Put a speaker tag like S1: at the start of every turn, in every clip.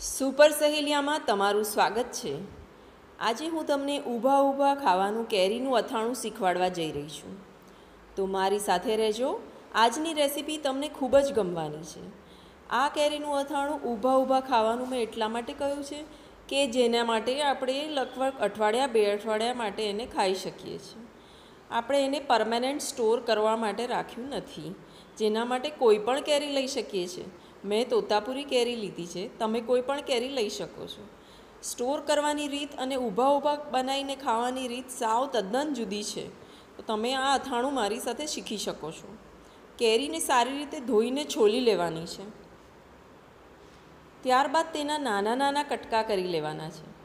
S1: Super સહેલિયામાં તમારું સ્વાગત છે. આજે હું તમને ઊભા ઊભા ખાવાનું કેરીનું અથાણું શીખવાડવા જઈ રહી છું. તો મારી સાથે રહેજો. આજની રેસીપી તમને ખૂબ જ ગમવાની છે. આ કેરીનું અથાણું ઊભા ઊભા ખાવાનું મેં એટલા માટે કહ્યું છે કે જેના માટે આપણે લગભગ અઠવાડિયા બે અઠવાડિયા માટે એને ખાઈ શકીએ છીએ. આપણે એને પરમેનન્ટ સ્ટોર કરવા માટે રાખ્યું નથી. જેના માટે કોઈ પણ કેરી લઈ શકીએ છીએ. મેં તોતાપુરી કેરી લીધી છે, તમે કોઈ પણ કેરી લઈ શકો છો. સ્ટોર કરવાની રીત અને ઊભા ઊભા બનાવીને ખાવાની રીત સાવ તદ્દન જુદી છે. તો તમે આ અથાણું મારી સાથે શીખી શકો છો. કેરીને સારી રીતે ધોઈને છોલી લેવાની છે. ત્યારબાદ તેના નાના નાના કટકા કરી લેવાના છે.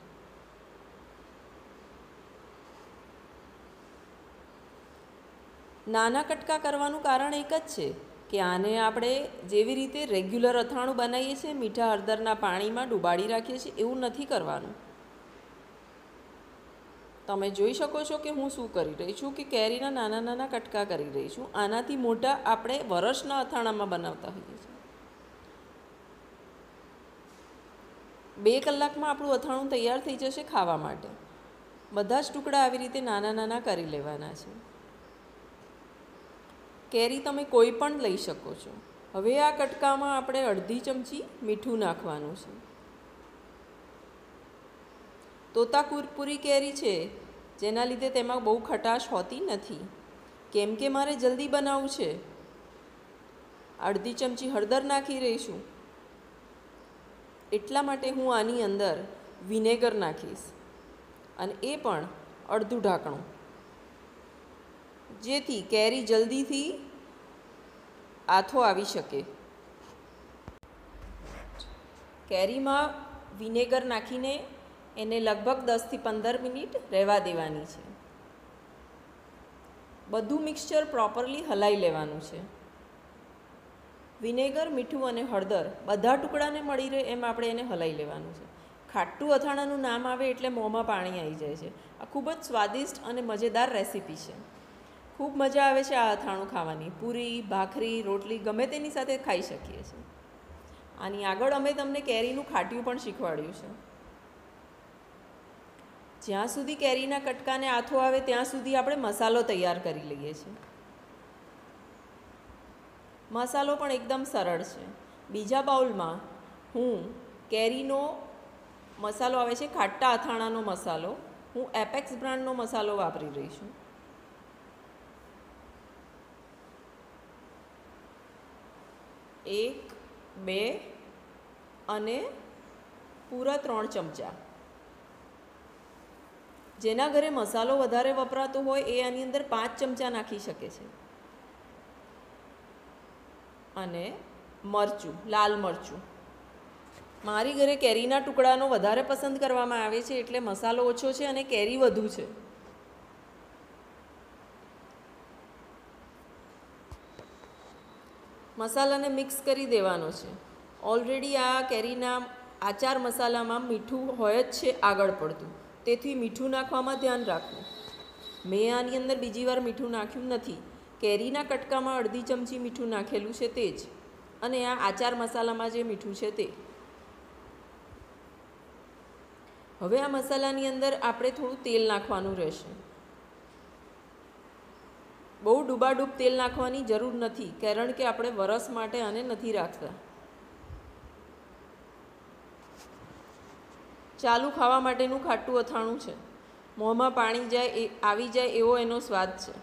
S1: નાના કટકા કરવાનું કારણ એક જ છે કે આને આપણે જેવી રીતે રેગ્યુલર અથાણું બનાવીએ છીએ, મીઠા હળદરના પાણીમાં ડુબાડી રાખીએ છીએ, એવું નથી કરવાનું. તમે જોઈ શકો છો કે હું શું કરી રહી છું, કે કેરીના નાના નાના કટકા કરી રહી છું. આનાથી મોટા આપણે વરસના અથાણામાં બનાવતા હોઈએ છીએ. બે કલાકમાં આપણું અથાણું તૈયાર થઈ જશે ખાવા માટે. બધા જ ટુકડા આવી રીતે નાના નાના કરી લેવાના છે. કેરી તમે કોઈ પણ લઈ શકો છો. હવે આ કટકામાં આપણે અડધી ચમચી મીઠું નાખવાનું છે. તોતાપુરી કેરી છે, જેના લીધે તેમાં બહુ ખટાશ હોતી નથી. કેમ કે મારે જલ્દી બનાવવું છે. અડધી ચમચી હળદર નાખી રહીશું એટલા માટે હું આની અંદર વિનેગર નાખીશ. અને એ પણ અડધું ઢાંકણું. જેથી કેરી જલ્દીથી આથો આવી શકે. કેરીમાં વિનેગર નાખીને એને લગભગ દસથી પંદર મિનિટ રહેવા દેવાની છે. બધું મિક્સચર પ્રોપરલી હલાઈ લેવાનું છે. વિનેગર, મીઠું અને હળદર બધા ટુકડાને મળી રહે એમ આપણે એને હલાઈ લેવાનું છે. ખાટું અથાણાનું નામ આવે એટલે મોંમાં પાણી આવી જાય છે. આ ખૂબ જ સ્વાદિષ્ટ અને મજેદાર રેસીપી છે. ખૂબ મજા આવે છે આ અથાણું ખાવાની. પૂરી, ભાખરી, રોટલી ગમે તેની સાથે ખાઈ શકીએ છીએ. આની આગળ અમે તમને કેરીનું ખાટિયું પણ શીખવાડ્યું છે. જ્યાં સુધી કેરીના કટકાને આથો આવે, ત્યાં સુધી આપણે મસાલો તૈયાર કરી લઈએ છીએ. મસાલો પણ એકદમ સરળ છે. બીજા બાઉલમાં હું કેરીનો મસાલો આવે છે ખાટા અથાણાનો મસાલો, હું એપેક્સ બ્રાન્ડનો મસાલો વાપરી રહી છું. એક, બે અને પૂરા ત્રણ ચમચા. જેના ઘરે મસાલો વધારે વપરાતો હોય એ આની અંદર પાંચ ચમચા નાખી શકે છે. અને મરચું, લાલ મરચું. મારી ઘરે કેરીના ટુકડાનો વધારે પસંદ કરવામાં આવે છે એટલે મસાલો ઓછો છે અને કેરી વધુ છે. મસાલાને મિક્સ કરી દેવાનો છે. ઓલરેડી આ કેરીના આચાર મસાલામાં મીઠું હોય જ છે આગળ પડતું. તેથી મીઠું નાખવામાં ધ્યાન રાખવું. મેં આની અંદર બીજી વાર મીઠું નાખ્યું નથી. કેરીના કટકામાં અડધી ચમચી મીઠું નાખેલું છે તે જ. અને આ આચાર મસાલામાં જે મીઠું છે તે. હવે આ મસાલાની અંદર આપણે થોડું તેલ નાખવાનું રહેશે. બહુ ડૂબાડૂબ તેલ નાખવાની જરૂર નથી, કારણ કે આપણે વરસ માટે આને નથી રાખતા. ચાલુ ખાવા માટેનું ખાટું અથાણું છે. મોંમાં પાણી જાય એ, આવી જાય એવો એનો સ્વાદ છે.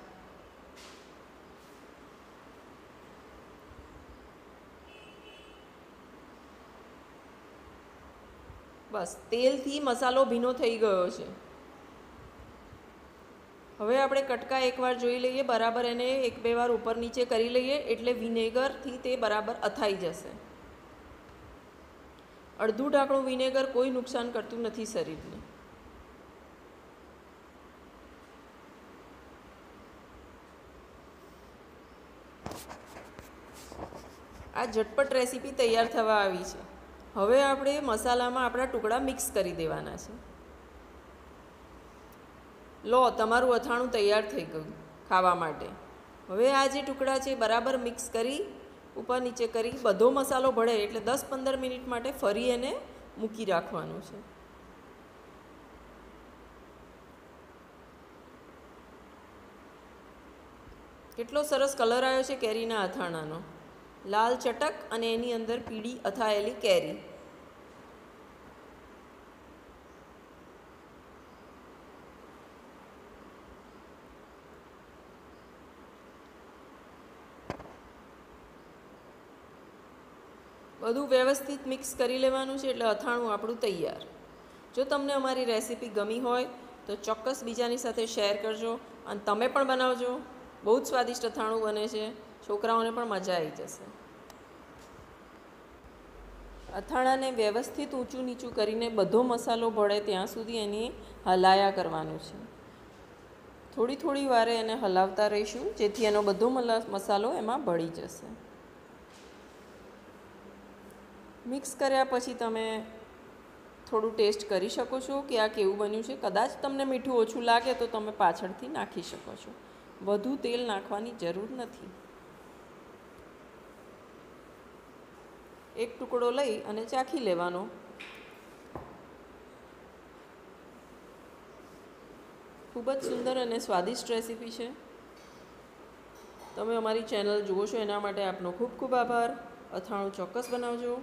S1: બસ, તેલથી મસાલો ભીનો થઈ ગયો છે. હવે આપણે કટકા એકવાર જોઈ લઈએ, બરાબર એને એક બે વાર ઉપર નીચે કરી લઈએ, એટલે વિનેગરથી તે બરાબર અથાઈ જશે. અડધું ઢાંકણું વિનેગર કોઈ નુકસાન કરતું નથી શરીરને. આ ઝટપટ રેસીપી તૈયાર થવા આવી છે. હવે આપણે મસાલામાં આપણા ટુકડા મિક્સ કરી દેવાના છે. લો, તમારું અથાણું તૈયાર થઈ ગયું ખાવા માટે. હવે આ જે ટુકડા છે બરાબર મિક્સ કરી, ઉપર નીચે કરી, બધો મસાલો ભળે એટલે દસ પંદર મિનિટ માટે ફરી એને મૂકી રાખવાનું છે. કેટલો સરસ કલર આવ્યો છે કેરીના અથાણાનો. લાલ ચટક અને એની અંદર પીળી અથાયેલી કેરી. બધું વ્યવસ્થિત મિક્સ કરી લેવાનું છે એટલે અથાણું આપણું તૈયાર. જો તમને અમારી રેસીપી ગમી હોય, તો ચોક્કસ બીજાની સાથે શેર કરજો અને તમે પણ બનાવજો. બહુ જ સ્વાદિષ્ટ અથાણું બને છે. છોકરાઓને પણ મજા આવી જશે. અથાણાને વ્યવસ્થિત ઊંચું નીચું કરીને બધો મસાલો ભળે ત્યાં સુધી એની હલાયા કરવાનું છે. થોડી થોડી વારે એને હલાવતા રહીશું, જેથી એનો બધો મસાલો એમાં ભળી જશે. મિક્સ કર્યા પછી તમે થોડું ટેસ્ટ કરી શકો છો કે આ કેવું બન્યું છે. કદાચ તમને મીઠું ઓછું લાગે તો તમે પાછળથી નાખી શકો છો. વધુ તેલ નાખવાની જરૂર નથી. એક ટુકડો લઈ અને ચાખી લેવાનો. ખૂબ જ સુંદર અને સ્વાદિષ્ટ રેસીપી છે. તમે અમારી ચેનલ જુઓ છો એના માટે આપનો ખૂબ ખૂબ આભાર. અથાણું ચોક્કસ બનાવજો.